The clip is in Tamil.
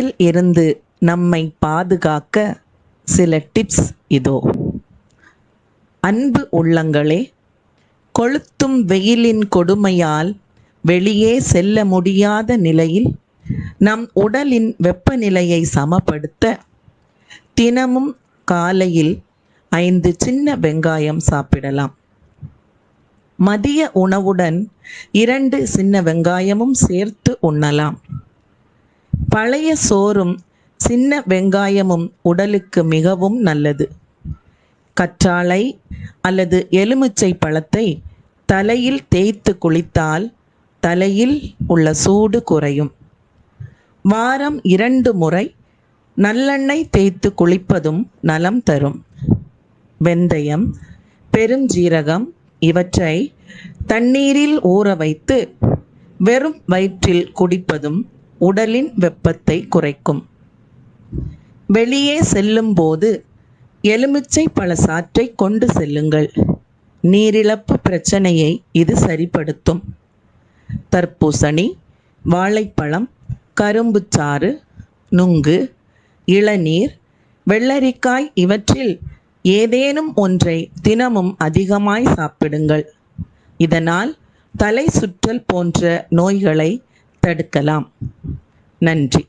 விபத்தில் இருந்து நம்மை பாதுகாக்க சில டிப்ஸ் இதோ. அன்பு உள்ளங்களே கொளுத்தும் வெயிலின் கொடுமையால் வெளியே செல்ல முடியாத நிலையில் நம் உடலின் வெப்பநிலையை சமப்படுத்த தினமும் காலையில் ஐந்து சின்ன வெங்காயம் சாப்பிடலாம். மதிய உணவுடன் இரண்டு சின்ன வெங்காயமும் சேர்த்து உண்ணலாம். பழைய சோறும் சின்ன வெங்காயமும் உடலுக்கு மிகவும் நல்லது. கற்றாழை அல்லது எலுமிச்சை பழத்தை தலையில் தேய்த்து குளித்தால் தலையில் உள்ள சூடு குறையும். வாரம் இரண்டு முறை நல்லெண்ணெய் தேய்த்து குளிப்பதும் நலம் தரும். வெந்தயம் பெருஞ்சீரகம் இவற்றை தண்ணீரில் ஊற வைத்து வெறும் வயிற்றில் குடிப்பதும் உடலின் வெப்பத்தை குறைக்கும். வெளியே செல்லும்போது எலுமிச்சை பல சாற்றை கொண்டு செல்லுங்கள். நீரிழப்பு பிரச்சனையை இது சரிப்படுத்தும். தர்பூசணி வாழைப்பழம் கரும்புச்சாறு நுங்கு இளநீர் வெள்ளரிக்காய் இவற்றில் ஏதேனும் ஒன்றை தினமும் அதிகமாய் சாப்பிடுங்கள். இதனால் தலை சுற்றல் போன்ற நோய்களை தடுக்கலாம். நன்றி.